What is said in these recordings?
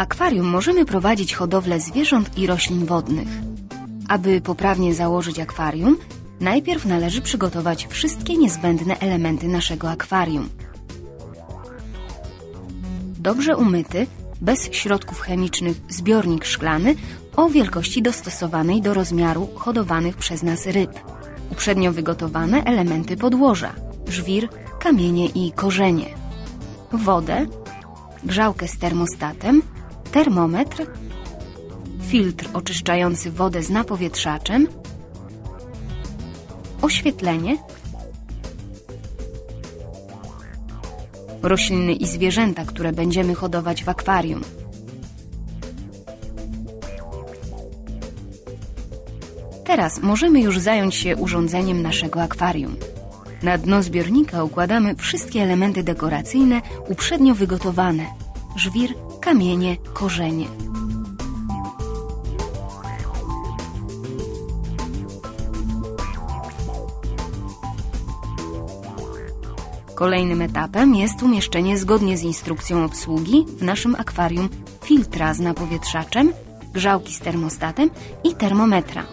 akwarium możemy prowadzić hodowlę zwierząt i roślin wodnych. Aby poprawnie założyć akwarium, najpierw należy przygotować wszystkie niezbędne elementy naszego akwarium. Dobrze umyty, bez środków chemicznych zbiornik szklany o wielkości dostosowanej do rozmiaru hodowanych przez nas ryb. Uprzednio wygotowane elementy podłoża, żwir, kamienie i korzenie. Wodę, grzałkę z termostatem, termometr, filtr oczyszczający wodę z napowietrzaczem, oświetlenie, rośliny i zwierzęta, które będziemy hodować w akwarium. Teraz możemy już zająć się urządzeniem naszego akwarium. Na dno zbiornika układamy wszystkie elementy dekoracyjne uprzednio wygotowane: żwir, kamienie, korzenie. Kolejnym etapem jest umieszczenie zgodnie z instrukcją obsługi w naszym akwarium filtra z napowietrzaczem, grzałki z termostatem i termometra.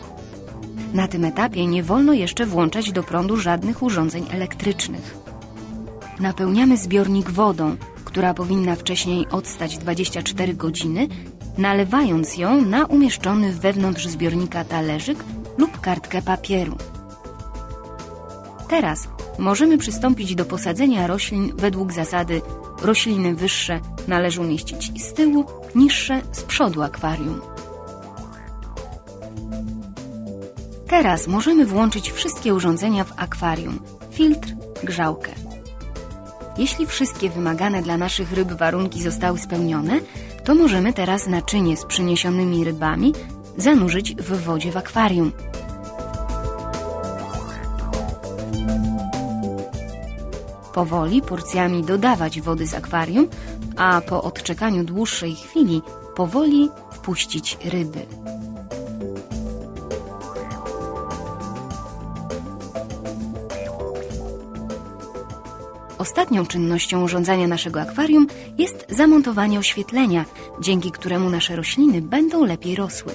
Na tym etapie nie wolno jeszcze włączać do prądu żadnych urządzeń elektrycznych. Napełniamy zbiornik wodą, która powinna wcześniej odstać 24 godziny, nalewając ją na umieszczony wewnątrz zbiornika talerzyk lub kartkę papieru. Teraz możemy przystąpić do posadzenia roślin według zasady rośliny wyższe należy umieścić z tyłu, niższe z przodu akwarium. Teraz możemy włączyć wszystkie urządzenia w akwarium, filtr, grzałkę. Jeśli wszystkie wymagane dla naszych ryb warunki zostały spełnione, to możemy teraz naczynie z przyniesionymi rybami zanurzyć w wodzie w akwarium. Powoli porcjami dodawać wody z akwarium, a po odczekaniu dłuższej chwili powoli wpuścić ryby. Ostatnią czynnością urządzania naszego akwarium jest zamontowanie oświetlenia, dzięki któremu nasze rośliny będą lepiej rosły.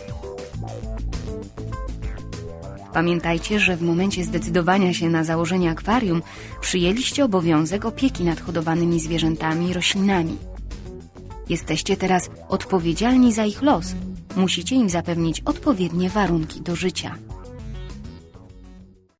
Pamiętajcie, że w momencie zdecydowania się na założenie akwarium przyjęliście obowiązek opieki nad hodowanymi zwierzętami i roślinami. Jesteście teraz odpowiedzialni za ich los. Musicie im zapewnić odpowiednie warunki do życia.